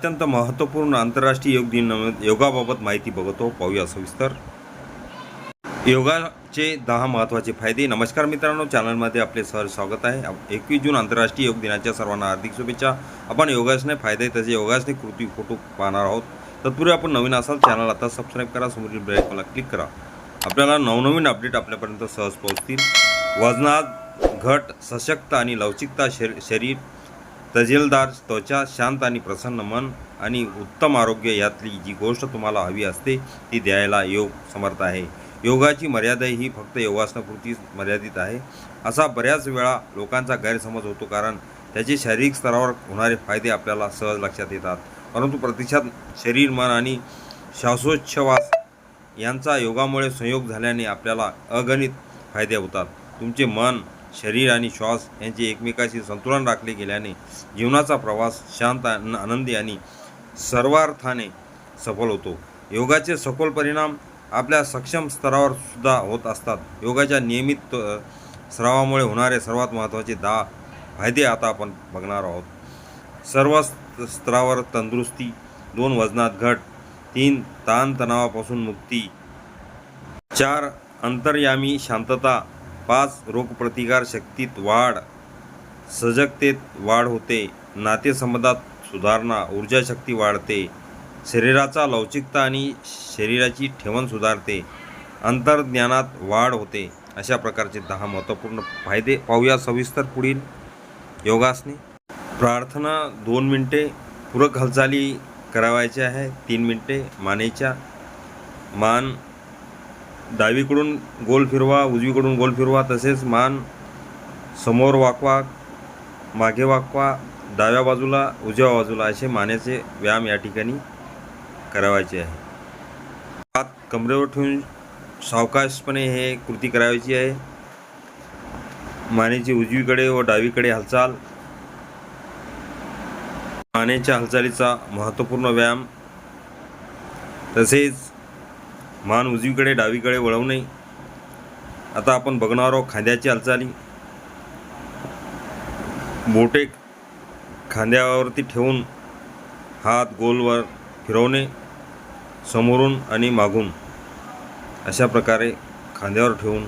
अत्यंत महत्त्वपूर्ण आंतरराष्ट्रीय योग दिन योगाबाबत माहिती बघतो पाहूया सविस्तर. योगाचे दहा महत्त्वाचे फायदे. नमस्कार मित्रांनो चॅनलमध्ये आपले सर स्वागत आहे. एकवीस जून आंतरराष्ट्रीय योग दिनाच्या सर्वांना हार्दिक शुभेच्छा. आपण योगासने फायदे तसे योगासने कृती फोटो पाहणार आहोत. तत्पूर्वी आपण नवीन असाल चॅनल आता सबस्क्राईब करा समोरील ब्रेकला क्लिक करा. आपल्याला नवनवीन अपडेट आपल्यापर्यंत सहज पोहोचतील. वजनात घट सशक्त आणि लवचिकता शरीर तजेलदार त्वचा शांत आणि प्रसन्न मन आणि उत्तम आरोग्य यातली जी गोष्ट तुम्हाला हवी असते ती द्यायला योग समर्थ आहे. योगाची मर्यादा ही फक्त योगासनापुरतीच मर्यादित आहे. असा बऱ्याच वेळा लोकांचा गैरसमज होतो कारण त्याचे शारीरिक स्तरावर होणारे फायदे आपल्याला सहज लक्षात येतात. परंतु प्रत्यक्षात शरीर मन आणि श्वासोच्छवास यांचा योगामुळे संयोग झाल्याने आपल्याला अगणित फायदे होतात. तुमचे मन शरीर आणि श्वास यांचे एकमेकाशी संतुलन राखले गेल्याने जीवनाचा प्रवास शांत आनंदी आणि सर्वार्थाने सफल होतो. योगाचे सखोल परिणाम आपल्या सक्षम स्तरावर सुद्धा होत असतात. योगाच्या नियमित सरावामुळे होणारे सर्वात महत्त्वाचे दहा फायदे आता आपण बघणार आहोत. सर्व स्तरावर तंदुरुस्ती दोन वजनात घट तीन ताणतणावापासून मुक्ती चार अंतर्यामी शांतता पाच रोगप्रतिकार शक्तीत वाढ सजगतेत वाढ होते नातेसंबंधात सुधारणा ऊर्जाशक्ती वाढते शरीराचा लवचिकता आणि शरीराची ठेवण सुधारते अंतर्ज्ञानात वाढ होते अशा प्रकारचे दहा महत्त्वपूर्ण फायदे पाहूया सविस्तर पुढील योगासने. प्रार्थना दोन मिनटे पूरक हालचाली करावायच्या आहे तीन मिनटे मानेच्या मान डावीकडून गोल फिरवा उजवीकडून गोल फिरवा तसेच मान समोर वाकवा मागे वाकवा डाव्या बाजूला उजव्या बाजूला असे मानेचे व्यायाम या ठिकाणी करावायचे आहे. हात कमरेवर ठेवून सावकाशपणे हे कृती करायची आहे. मानेची उजवीकडे व डावीकडे हालचाल. मानेच्या हालचालीचा महत्त्वपूर्ण व्यायाम. तसेच मान उजवीकडे डावीकडे वळवणे आता आपण बघणार आहोत खांद्याची हालचाली. बोटे खांद्यावरती ठेवून हात गोलवर फिरवणे समोरून आणि मागून अशा प्रकारे खांद्यावर ठेवून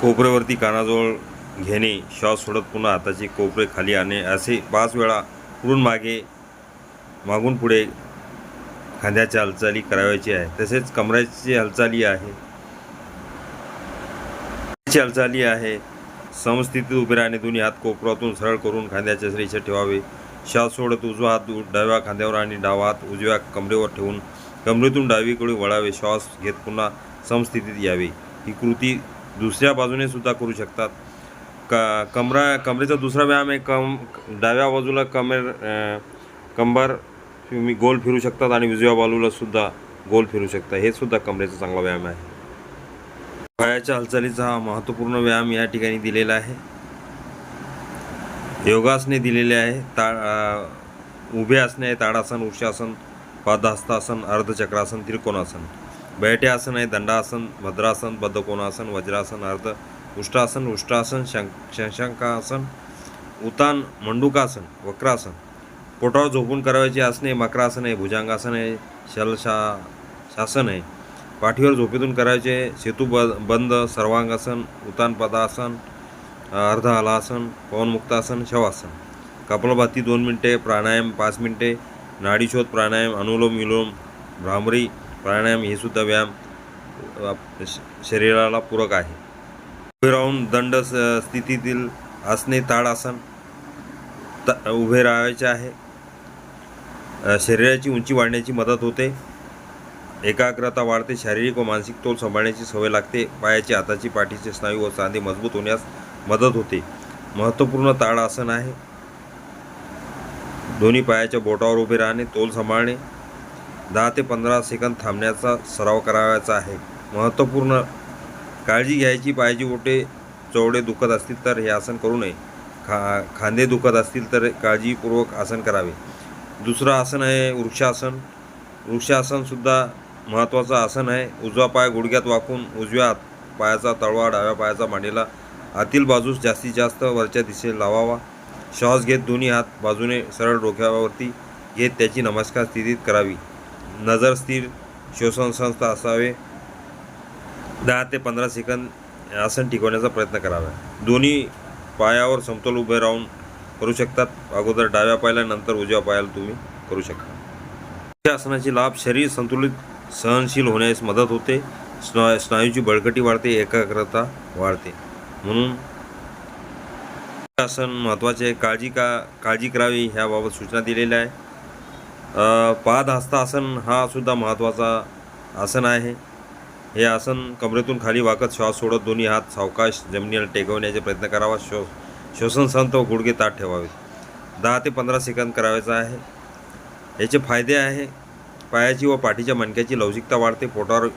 कोपऱ्यावरती कानाजवळ घेणे श्वास सोडत पुन्हा हाताचे कोपरे खाली आणणे असे पाच वेळा पुढून मागे मागून पुढे खांद्याच्या हालचाली करावयाची आहे. तसेच कमऱ्याची हालचाली आहे. हालचाली आहे. समस्थितीत उभे राहणे दोन्ही हात कोपऱ्यातून सरळ करून खांद्याच्या रेषा ठेवावे. श्वास सोडत उजवा हात डाव्या खांद्यावर आणि डावा हात उजव्या कमरेवर ठेवून कमरेतून डावीकडे वळावे. श्वास घेत पुन्हा समस्थितीत यावे. ही कृती दुसऱ्या बाजूने सुद्धा करू शकतात. क कमरा कमरेचा दुसरा व्यायाम आहे. कम डाव्या बाजूला कमर कंबर तुम्ही गोल फिरू शकतात आणि उजव्या बाजूला सुद्धा गोल फिरू शकता. हे सुद्धा कमरेचा चांगला व्यायाम आहे. पायाच्या हालचालीचा हा महत्त्वपूर्ण व्यायाम या ठिकाणी दिलेला आहे. योगासने दिलेले आहे. ता उभे असणे आहे ताडासन उषासन पादहस्तासन अर्धचक्रासन त्रिकोणासन. बैठे आसन आहे दंडासन भद्रासन बद्धकोणासन वज्रासन अर्ध उष्टासन उष्टासन शंक शशांकासन उतान मंडुकासन वक्रासन. पोटावर झोपून करावयाची आसने मकरासन आहे भुजांगासन आहे शलशा शासन आहे पाठीवर झोपेतून करायचे सेतू ब बंद सर्वांगासन उतानपदासन अर्धहलासन पवनमुक्तासन शवासन कपालभाती दोन मिनटे प्राणायाम पाच मिनटे नाडीशोध प्राणायाम अनुलोम विलोम भ्रामरी प्राणायाम हे सुद्धा व्यायाम श- शरीराला पूरक आहे. उभे राहून दंड स्थितीतील आसने ताडासन त उभे राहायचे आहे. शरीराची उंची वाढण्याची मदत होते. एकाग्रता वाढते शारीरिक व मानसिक तोल सांभाळण्याची सवय लागते. पायाची हाताची पाठीचे स्नायू व सांधे मजबूत होण्यास मदत होते. महत्त्वपूर्ण ताळ आसन आहे दोन्ही पायाच्या बोटावर उभे राहणे तोल सांभाळणे दहा ते पंधरा सेकंद थांबण्याचा सराव करावायचा आहे. महत्त्वपूर्ण काळजी घ्यायची पायाची बोटे चवडे दुखत असतील तर हे आसन करू नये. खा खांदे दुखत असतील तर काळजीपूर्वक आसन करावे. दुसरं आसन आहे वृक्षासन. वृक्षासनसुद्धा महत्त्वाचं आसन आहे. उजवा पाय गुडघ्यात वाकून उजव्या हात पायाचा तळवा डाव्या पायाचा मांडीला. आतील बाजूस जास्तीत जास्त वरच्या दिशेला लावावा. श्वास घेत दोन्ही हात बाजूने सरळ डोक्यावरती घेत त्याची नमस्कार स्थितीत करावी. नजर स्थिर श्वसन संस्था असावे. दहा ते पंधरा सेकंद आसन टिकवण्याचा प्रयत्न करावा. दोन्ही पायावर समतोल उभे राहून करू शकतात. अगोदर डाव्या पायाला नंतर उजव्या पायाला तुम्ही करू शकता. या आसनाचे लाभ शरीर संतुलित सहनशील होण्यास मदत होते. स्ना स्नायूची बळकटी वाढते एकाग्रता वाढते. म्हणून आसन महत्त्वाचे आहे. काळजी का काळजी करावी ह्याबाबत सूचना दिलेल्या आहे. अ, पाद हस्तासन हा सुद्धा महत्त्वाचा आसन आहे. हे आसन कमरेतून खाली वाकत श्वास सोडत दोन्ही हात सावकाश जमिनीला टेकवण्याचा प्रयत्न करावा. श्वास श्वसन संत व गुडघे ताट ठेवावेत दहा ते पंधरा सेकंद करावायचा आहे. याचे फायदे आहे. पायाची व पाठीच्या मणक्याची लवचिकता वाढते. पोटावर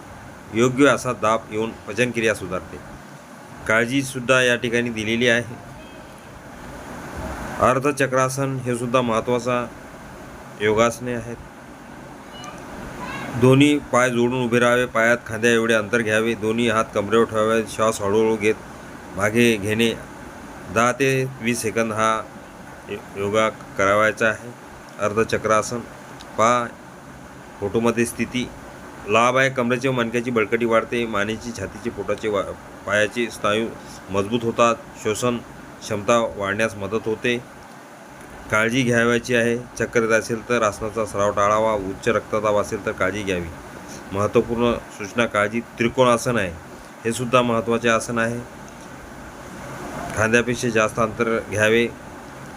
योग्य असा दाब येऊन पचनक्रिया सुधारते. काळजीसुद्धा या ठिकाणी दिलेली आहे. अर्धचक्रासन हे सुद्धा महत्त्वाचा योगासने आहेत. दोन्ही पाय जोडून उभे राहावे. पायात खांद्या एवढे अंतर घ्यावे. दोन्ही हात कमरेवर ठेवावे. श्वास हळूहळू घेत मागे घेणे दहा ते वीस सेकंद हा योगा करावायचा आहे. अर्धचक्रासन. पहा फोटोमध्ये स्थिती. लाभ आहे. कमरेचे मणक्याची बळकटी वाढते. मानेची छातीचे पोटाचे वा पायाचे स्नायू मजबूत होतात. श्वसन क्षमता वाढण्यास मदत होते. काळजी घ्यावायची आहे. चक्कर येत असेल तर आसनाचा सराव टाळावा. उच्च रक्तदाब असेल तर काळजी घ्यावी. महत्त्वपूर्ण सूचना काळजी त्रिकोण आसन आहे. हे सुद्धा महत्त्वाचे आसन आहे. खांद्यापेक्षा जास्त अंतर घ्यावे.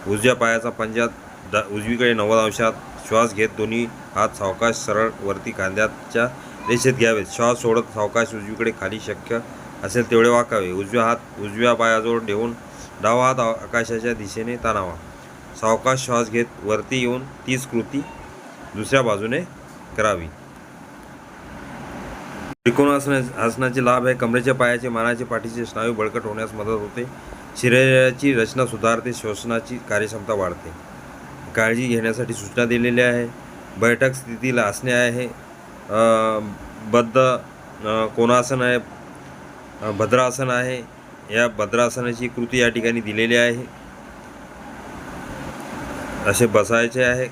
उजव्या पायाचा पंजा द उजवीकडे नव्वद अंशात श्वास घेत दोन्ही हात सावकाश सरळ वरती खांद्याच्या रेषेत घ्यावेत. श्वास सोडत सावकाश उजवीकडे खाली शक्य असेल तेवढे वाकावे. उजव्या हात उजव्या पायाजवळ ठेवून डावा हात आकाशाच्या दिशेने ताणावा. सावकाश श्वास घेत वरती येऊन तीच कृती दुसऱ्या बाजूने करावी. त्रिकोण आसना आसनाचे लाभ आहे कमरेच्या पायाचे मानाचे पाठीचे स्नायू बळकट होण्यास मदत होते. शरीराची रचना सुधारते श्वसनाची कार्यक्षमता वाढते. काळजी घेण्यासाठी सूचना दिलेल्या आहे. बैठक स्थितीला आसने आहे. बद्ध कोणासन आहे? भद्रासन आहे. या भद्रासनाची कृती या ठिकाणी दिलेली आहे. असे बसायचे आहे.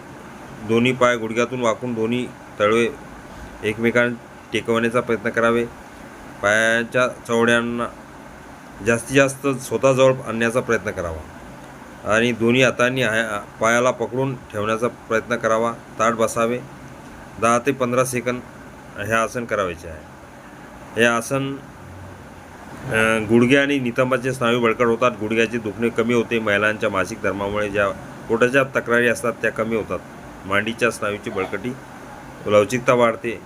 दोन्ही पाय गुडघ्यातून वाकून दोन्ही तळवे एकमेकांना टेकवण्याचा प्रयत्न करावे. पायाच्या चवड्यांना जास्तीत जास्त स्वतःजवळ आणण्याचा प्रयत्न करावा. आणि दोन्ही हातांनी हाय- पायाला पकडून ठेवण्याचा प्रयत्न करावा. ताट बसावे. दहा ते पंधरा सेकंद हे आसन करावायचे आहे. हे आसन गुडघे आणि नितंबाचे स्नायू बळकट होतात. गुडघ्याचे दुखणे कमी होते. महिलांच्या मासिक धर्मामुळे ज्या पोटाच्या तक्रारी असतात त्या कमी होतात. मांडीच्या स्नायूची बळकटी लवचिकता वाढते.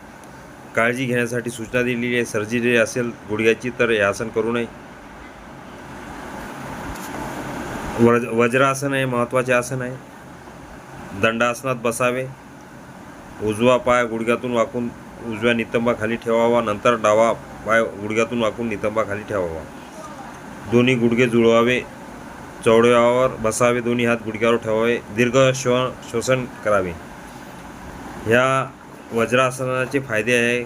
काळजी घेण्यासाठी सूचना दिलेली आहे. सर्जरी असेल गुडघ्याची तर हे आसन करू नये. वज वज्रासन हे महत्त्वाचे आसन आहे दंडासनात बसावे उजवा पाय गुडघ्यातून वाकून उजव्या नितंबाखाली ठेवावा नंतर डावा पाय गुडघ्यातून वाकून नितंबाखाली ठेवावा. दोन्ही गुडघे जुळवावे चौडव्यावर बसावे दोन्ही हात गुडघ्यावर ठेवावे दीर्घ श्व श्वसन करावे. ह्या वज्रासनाचे फायदे आहे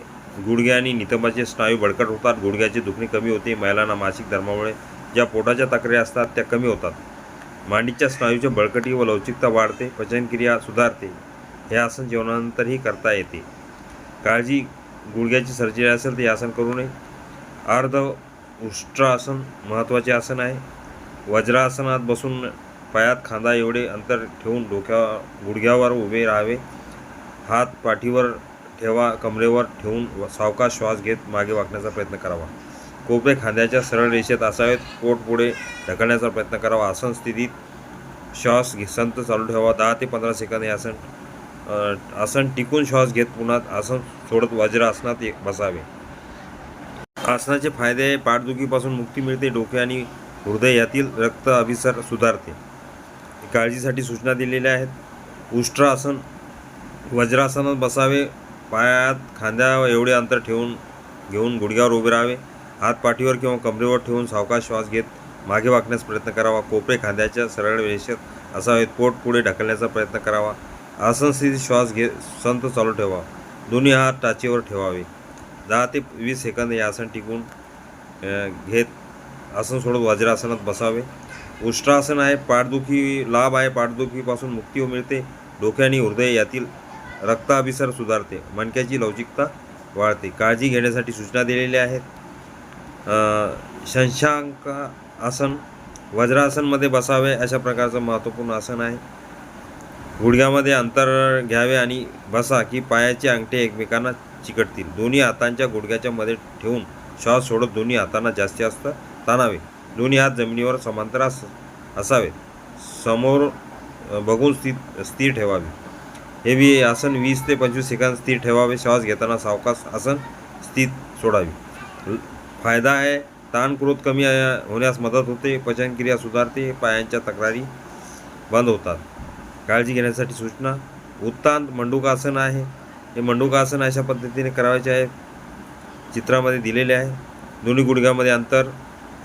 गुडघे आणि नितंबाचे स्नायू बळकट होतात गुडघ्याचे दुखणे कमी होते महिलांना मासिक धर्मामुळे ज्या पोटाच्या तक्रिया असतात त्या कमी होतात. मांडीच्या स्नायूच्या बळकटी व लवचिकता वाढते पचनक्रिया सुधारते. हे आसन जेवणानंतरही करता येते. काळजी गुडघ्याची सर्जरी असेल तर हे आसन करू नये. अर्ध उष्ट्रासन महत्त्वाचे आसन आहे. वज्रासनात बसून पायात खांदा एवढे अंतर ठेवून डोक्या गुडघ्यावर उभे राहावे. हात पाठीवर ठेवा कमरेवर ठेवून व सावकाश श्वास घेत मागे वाकण्याचा प्रयत्न करावा. कोपरे खांद्याच्या सरळ रेषेत असावेत. पोट पुढे ढकलण्याचा प्रयत्न करावा. आसन स्थितीत श्वास घे संत चालू ठेवा दहा ते पंधरा सेकंद हे आसन आसन टिकून श्वास घेत पुन्हा आसन सोडत वज्र आसनात एक बसावे. आसनाचे फायदे पाठदुखीपासून मुक्ती मिळते. डोके आणि हृदय यातील रक्त अभिसर सुधारते. काळजीसाठी सूचना दिलेल्या आहेत. उष्ट्रासन वज्रासनात बसावे. पायात खांद्या एवढे अंतर ठेवून घेऊन गुडघ्यावर उभे राहावे. हात पाठीवर किंवा कमरेवर ठेवून सावकाश श्वास घेत मागे वाकण्यास प्रयत्न करावा. कोपरे खांद्याच्या सरळ रेषेत असावेत. पोट पुढे ढकलण्याचा प्रयत्न करावा. आसन स्थितीत श्वास घे संत चालू ठेवा दोन्ही हात टाचेवर ठेवावे. दहा ते वीस सेकंद हे आसन टिकून घेत आसन सोडत वज्रासनात बसावे. उष्ट्रासन आहे पाठदुखी लाभ आहे पाठदुखीपासून मुक्ती मिळते. डोके आणि हृदय यातील रक्ताभिसर सुधारते. मणक्याची लवचिकता वाढते. काळजी घेण्यासाठी सूचना दिलेल्या आहेत. शशांक आसन वज्रासनमध्ये बसावे अशा प्रकारचं महत्त्वपूर्ण आसन आहे. गुडघ्यामध्ये अंतर घ्यावे आणि बसा की पायाचे अंगठे एकमेकांना चिकटतील. दोन्ही हातांच्या गुडघ्याच्या मध्ये ठेवून श्वास सोडत दोन्ही हातांना जास्तीत जास्त ताणावे. दोन्ही हात जमिनीवर समांतर अस असावेत समोर बघून स्थित स्थिर ठेवावे. हे बी आसन वीस ते पंचवीस सेकंद स्थिर ठेवावे. श्वास घेताना सावकाश आसन स्थित सोडावी. फायदा आहे. ताण क्रोध कमी होण्यास मदत होते पचनक्रिया सुधारते पायांच्या तक्रारी बंद होतात. काळजी घेण्यासाठी सूचना. उत्तान मंडुकासन आहे. हे मंडुकासन अशा पद्धतीने करावायचे आहे. चित्रामध्ये दिलेले आहे. दोन्ही गुडघ्यामध्ये अंतर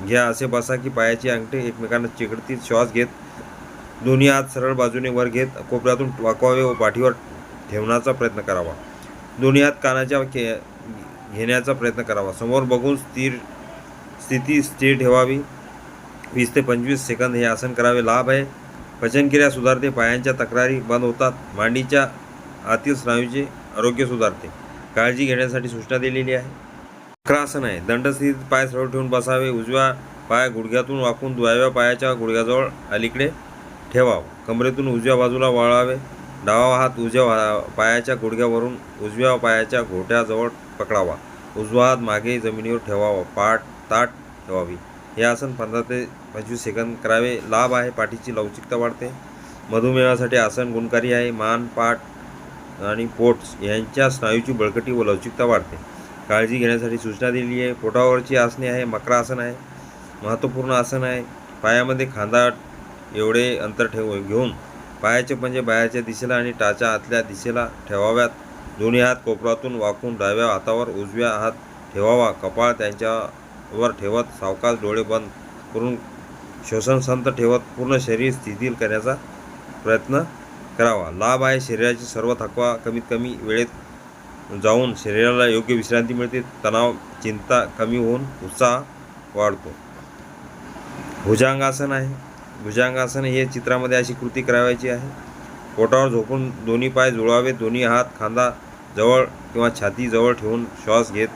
घ्या असे बसा की पायाची अंगठे एकमेकांना चिकटतील. श्वास घेत दोन्ही हात सरळ बाजूने वर घेत कोपऱ्यातून वाकवावे व पाठीवर ठेवण्याचा प्रयत्न करावा. दोन्ही हात कानाच्या के घेण्याचा प्रयत्न करावा. समोर बघून स्थिर स्थिती स्थिर ठेवावी. वीस ते पंचवीस सेकंद हे आसन करावे. लाभ आहे. पचनक्रिया सुधारते. पायांच्या तक्रारी बंद होतात. मांडीच्या आतील स्नायूचे आरोग्य सुधारते. काळजी घेण्यासाठी सूचना दिलेली आहे. वक्रासन आहे. दंडस्थितीत पाय सरळ ठेवून बसावे. उजव्या पाय गुडघ्यातून वाकून डाव्या पायाच्या गुडघ्याजवळ अलीकडे ठेवावं. कमरेतून उजव्या बाजूला वळावे. डावा हात उजव्या पायाच्या गुडघ्यावरून उजव्या पायाच्या घोट्याजवळ पकडावा. उजवा हात मागे जमिनीवर ठेवावा. पाठ ताट ठेवावी. हे आसन पंधरा ते पंचवीस सेकंद करावे. लाभ आहे. पाठीची लवचिकता वाढते. मधुमेहासाठी आसन गुणकारी आहे. मान पाठ आणि पोट यांच्या स्नायूची बळकटी व लवचिकता वाढते. काळजी घेण्यासाठी सूचना दिली आहे. पोटावरची आसने आहे. मकरासन आहे. महत्त्वपूर्ण आसन आहे. पायामध्ये खांदा एवढे अंतर ठेव घेऊन पायाचे पंजे बाहेरच्या दिशेला आणि टाच्या आतल्या दिशेला ठेवाव्यात. दोन्ही हात कोपरातून वाकून डाव्या हातावर उजव्या हात ठेवावा. कपाळ त्यांच्यावर ठेवत सावकाश डोळे बंद करून श्वसन संत ठेवत पूर्ण शरीर स्थितील करण्याचा प्रयत्न करावा. लाभ आहे शरीराची सर्व थकवा कमीत कमी वेळेत जाऊन शरीराला योग्य विश्रांती मिळते. तणाव चिंता कमी होऊन उत्साह वाढतो. भुजांगासन आहे. भुजांगासन हे चित्रामध्ये अशी कृती करावायची आहे. पोटावर झोपून दोन्ही पाय जुळवावे दोन्ही हात खांदा जवळ किंवा छाती जवळ ठेवून श्वास घेत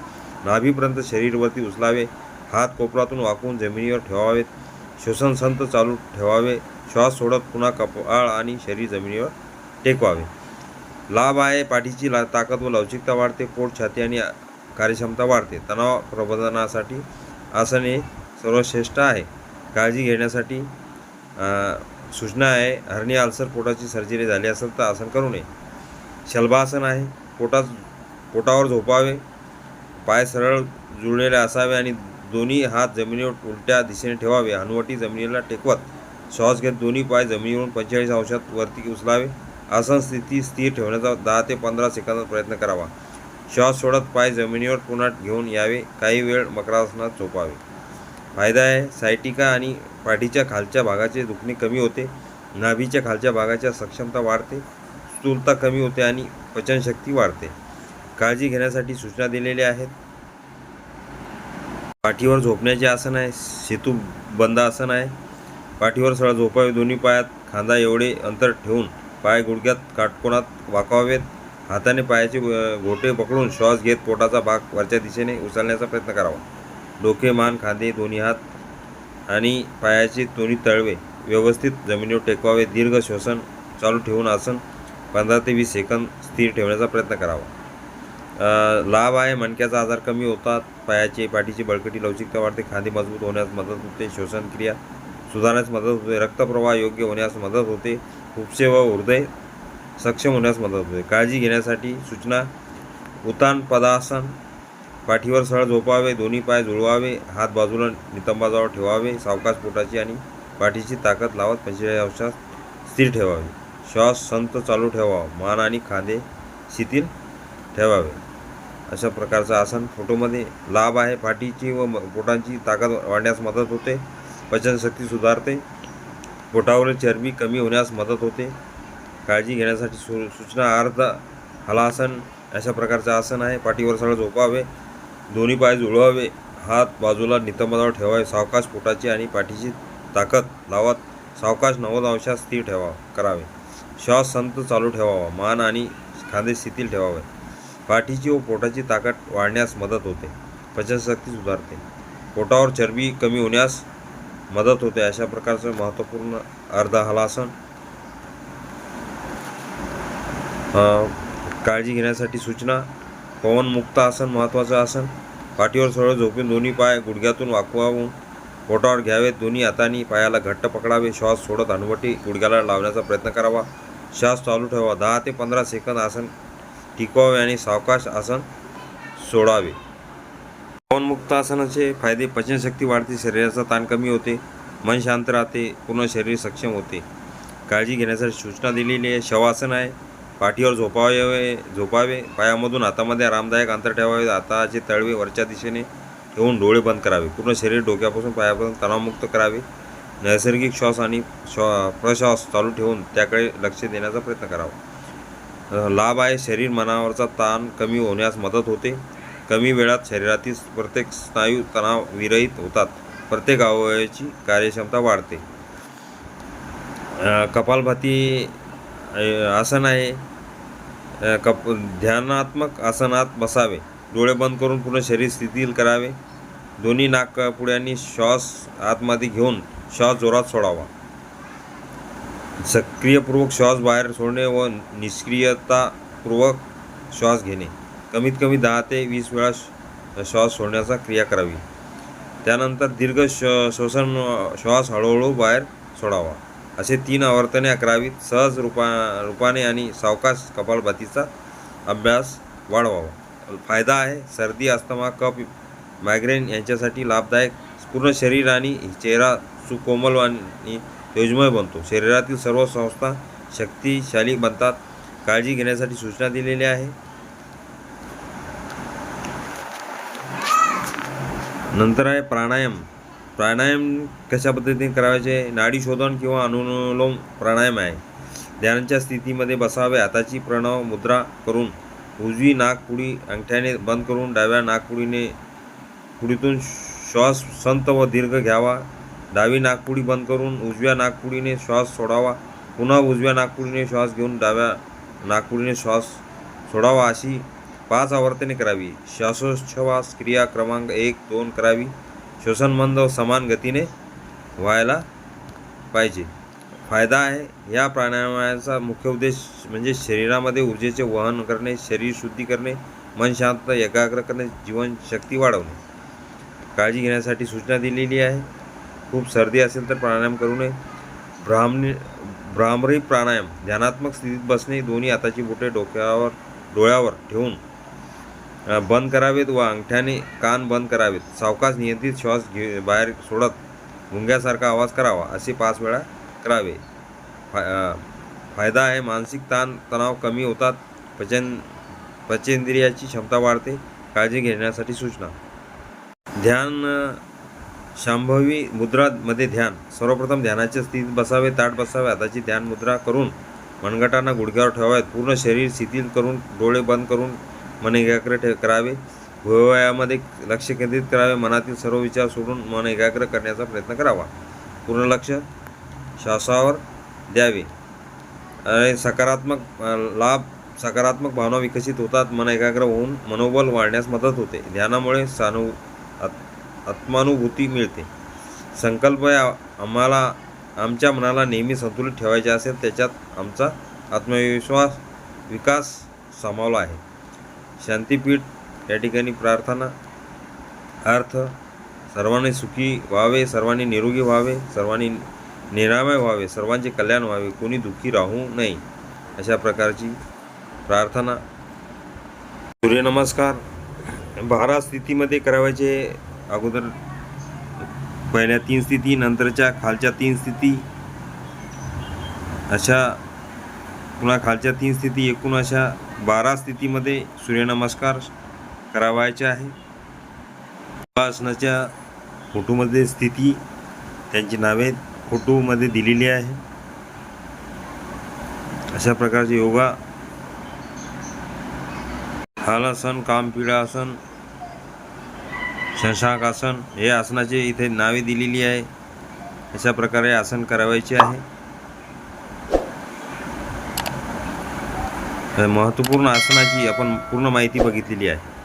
नाभीपर्यंत शरीरवरती उचलावे. हात कोपरातून वाकून जमिनीवर ठेवावेत. श्वसन संत चालू ठेवावे. श्वास सोडत पुन्हा कपाळ आणि शरीर जमिनीवर टेकवावे. लाभ आहे. पाठीची ला ताकद व लवचिकता वाढते. पोट छाती आणि कार्यक्षमता वाढते. तणाव प्रबंधनासाठी आसने सर्वश्रेष्ठ आहे. काळजी घेण्यासाठी सूचना आहे हरणी अल्सर पोटाची सर्जरी झाली असेल तर आसन करू नये. शलभासन आहे पोटात पोटावर झोपावे पाय सरळ जुळलेले असावे आणि दोन्ही हात जमिनीवर उलट्या दिशेने ठेवावे. हनुवटी जमिनीला टेकवत श्वास घेत दोन्ही पाय जमिनीवरून पंचेचाळीस अंशात वरती उचलावे. आसन स्थिती स्थिर ठेवण्याचा दहा ते पंधरा सेकंदात प्रयत्न करावा. श्वास सोडत पाय जमिनीवर पुन्हा घेऊन यावे. काही वेळ मकरासनात झोपावे. फायदा आहे. सायटिका आणि पाठीच्या खालच्या भागाचे दुखणे कमी होते. नाभीच्या खालच्या भागाच्या सक्षमता वाढते. स्थूलता कमी होते आणि पचनशक्ती वाढते. काळजी घेण्यासाठी सूचना दिलेल्या आहेत. पाठीवर झोपण्याचे आसन आहे. सेतू बंद आसन आहे. पाठीवर सरळ झोपावे दोन्ही पायात खांदा एवढे अंतर ठेवून पाय गुडघ्यात काटकोणात वाकावेत. हाताने पायाचे घोटे पकडून श्वास घेत पोटाचा भाग वरच्या दिशेने उचलण्याचा प्रयत्न करावा. डोके मान खांदे दोन्ही हात आणि पायाचे दोन्ही तळवे व्यवस्थित जमिनीवर टेकवावे. दीर्घ श्वसन चालू ठेवून आसन. पंधरा ते वीस सेकंद स्थिर ठेवण्याचा प्रयत्न करावा. लाभ आहे. मणक्याचा आजार कमी होतात. पायाचे पाठीची बळकटी लवचिकता वाढते. खांदे मजबूत होण्यास मदत होते. श्वसन क्रिया सुधारण्यास मदत होते. रक्तप्रवाह योग्य होण्यास मदत होते. उपसे व हृदय सक्षम होण्यास मदत होते. काळजी घेण्यासाठी सूचना. उतान पदासन पाठीवर सरळ झोपावे दोन्ही पाय जुळवावे हात बाजूला नितंबाजवळ ठेवावे सावकाश पोटाची आणि पाठीची ताकद लावत पंचेचाळीस अंशात स्थिर ठेवावे. श्वास संत चालू ठेवावा मान आणि खांदे शिथिल ठेवावे. अशा प्रकारचं आसन फोटोमध्ये लाभ आहे. पाठीची व पोटांची ताकद वाढण्यास मदत होते. पचनशक्ती सुधारते. पोटावरील चरबी कमी होण्यास मदत होते. काळजी घेण्यासाठी सू सूचना अर्ध हलासन अशा प्रकारचं आसन आहे. पाठीवर सरळ झोपावे दोन्ही पाय जुळवावे. हात बाजूला नितंबनावर ठेवावे. सावकाश पोटाची आणि पाठीची ताकद लावत. सावकाश नव्वद अंशात स्थिर ठेवा करावे. श्वास संत चालू ठेवावा. मान आणि खांदे शिथिल ठेवावे. पाठीची व पोटाची ताकद वाढण्यास मदत होते. पचनशक्ती सुधारते. पोटावर चरबी कमी होण्यास मदत होते. अशा प्रकारचं महत्त्वपूर्ण अर्ध हलासन काळजी घेण्यासाठी सूचना पवनमुक्त आसन महत्त्वाचं आसन. पाठीवर सरळ झोपून दोन्ही पाय गुडघ्यातून वाकवावून पोटावर घ्यावेत. दोन्ही हातांनी पायाला घट्ट पकडावे. श्वास सोडत हनुवटी गुडघ्याला लावण्याचा प्रयत्न करावा. श्वास चालू ठेवा. दहा ते पंधरा सेकंद आसन टिकवावे आणि सावकाश आसन सोडावे. पवनमुक्त आसनाचे फायदे पचनशक्ती वाढते. शरीराचा ताण कमी होते. मन शांत राहते. पूर्ण शरीर सक्षम होते. काळजी घेण्यासाठी सूचना दिलेली आहे. शवासन आहे. पाठीवर झोपावे झोपावे पायामधून हातामध्ये आरामदायक अंतर ठेवावे हाताचे तळवे वरच्या दिशेने ठेवून डोळे बंद करावे. पूर्ण शरीर डोक्यापासून पायापर्यंत तणावमुक्त करावे. नैसर्गिक श्वास आणि श्वा प्रश्वास चालू ठेवून त्याकडे लक्ष देण्याचा प्रयत्न करावा. लाभ आहे. शरीर मनावरचा ताण कमी होण्यास मदत होते. कमी वेळात शरीरातील प्रत्येक स्नायू तणाव विरहित होतात. प्रत्येक अवयवाची कार्यक्षमता वाढते. कपालभाती आसन आहे. कप ध्यानात्मक आसनात बसावे. डोळे बंद करून पूर्ण शरीर स्थितील करावे. दोन्ही नाकपुड्यांनी श्वास आतमध्ये घेऊन श्वास जोरात सोडावा. सक्रियपूर्वक श्वास बाहेर सोडणे व निष्क्रियतापूर्वक श्वास घेणे. कमीत कमी दहा ते वीस वेळा श्वास सोडण्याचा क्रिया करावी. त्यानंतर दीर्घ श्व श्वसन श्वास हळूहळू बाहेर सोडावा. असे तीन आवर्तने अकरावीत सहज रूपा रूपाने आणि सावकाश कपालभातीचा अभ्यास वाढवावा. फायदा आहे सर्दी अस्थमा कप मायग्रेन यांच्यासाठी लाभदायक. पूर्ण शरीर आणि चेहरा सुकोमल आणि तेजमय बनतो. शरीरातील सर्व संस्था शक्तिशाली बनतात. काळजी घेण्यासाठी सूचना दिलेल्या आहे. नंतर आहे प्राणायाम. प्राणायाम कशा पद्धतीने करायचे नाडी शोधन किंवा अनुलोम प्राणायाम आहे. ध्यानाच्या स्थितीमध्ये बसावे हाताची प्रणव मुद्रा करून उजवी नाकपुडी अंगठ्याने बंद करून डाव्या नाकपुडीने पुडीतून श्वास संत व दीर्घ घ्यावा. डावी नाकपुडी बंद करून उजव्या नाकपुडीने श्वास सोडावा. पुन्हा उजव्या नागपुडीने श्वास घेऊन डाव्या नागपुडीने श्वास सोडावा अशी पाच आवर्तने करावी. श्वासोच्छवास क्रिया क्रमांक एक दोन करावी. श्वसन मंद व समान गतीने व्हायला पाहिजे. फायदा आहे या प्राणायामाचा मुख्य उद्देश म्हणजे शरीरामध्ये ऊर्जेचे वहन करणे शरीर शुद्धी करणे मन शांत एकाग्र करणे जीवनशक्ती वाढवणे. काळजी घेण्यासाठी सूचना दिलेली आहे. खूप सर्दी असेल तर प्राणायाम करू नये. ब्राह्मणी भ्रामरी प्राणायाम ध्यानात्मक स्थितीत बसणे दोन्ही हाताची बोटे डोक्यावर डोळ्यावर ठेवून बंद करावेत व अंगठ्याने कान बंद करावेत. सावकाश नियंत्रित श्वास घे बाहेर सोडत मुंग्यासारखा आवाज करावा असे पाच वेळा करावे. फा फायदा आहे मानसिक ताण तणाव कमी होतात पचन पचेंद्रियाची क्षमता वाढते काळजी घेण्यासाठी सूचना. ध्यान शांभवी मुद्रामध्ये ध्यान. सर्वप्रथम ध्यानाच्या स्थितीत बसावे ताट बसावे हाताची ध्यान मुद्रा करून मनगटांना गुडघ्यावर ठेवावेत. पूर्ण शरीर शिथिल करून डोळे बंद करून मन एकाग्र ठे करावे. भूवयामध्ये लक्ष केंद्रित करावे. मनातील सर्व विचार सोडून मन एकाग्र करण्याचा प्रयत्न करावा. पूर्ण लक्ष श्वासावर द्यावे. आणि सकारात्मक लाभ सकारात्मक भावना विकसित होतात. मन एकाग्र होऊन मनोबल वाढण्यास मदत होते. ध्यानामुळे सानु आत- आत्मानुभूती मिळते. संकल्प आम्हाला आमच्या मनाला नेहमी संतुलित ठेवायचे असेल त्याच्यात आमचा आत्मविश्वास विकास सामावला आहे. शांतीपीठ या ठिकाणी प्रार्थना अर्थ सर्वांनी सुखी व्हावे सर्वांनी निरोगी व्हावे सर्वांनी निरामय व्हावे सर्वांचे कल्याण व्हावे कोणी दुःखी राहू नये अशा प्रकारची प्रार्थना. सूर्यनमस्कार बारा स्थितीमध्ये करावायचे अगोदर पहिल्या तीन स्थिती नंतरच्या खालच्या तीन स्थिती अशा पुन्हा खालच्या तीन स्थिती एकूण अशा बारा स्थितीमध्ये सूर्यनमस्कार करावायचे आहे. आसनाच्या फोटोमध्ये स्थिती त्यांची नावे फोटोमध्ये दिलेली आहे. अशा प्रकारचे योगा. हालासन कामपिळासन शशांक आसन हे आसनाचे इथे नावे दिलेली आहे. अशा प्रकारे आसन करावायचे आहे. महत्त्वपूर्ण आसनाची आपण पूर्ण माहिती बघितलेली आहे.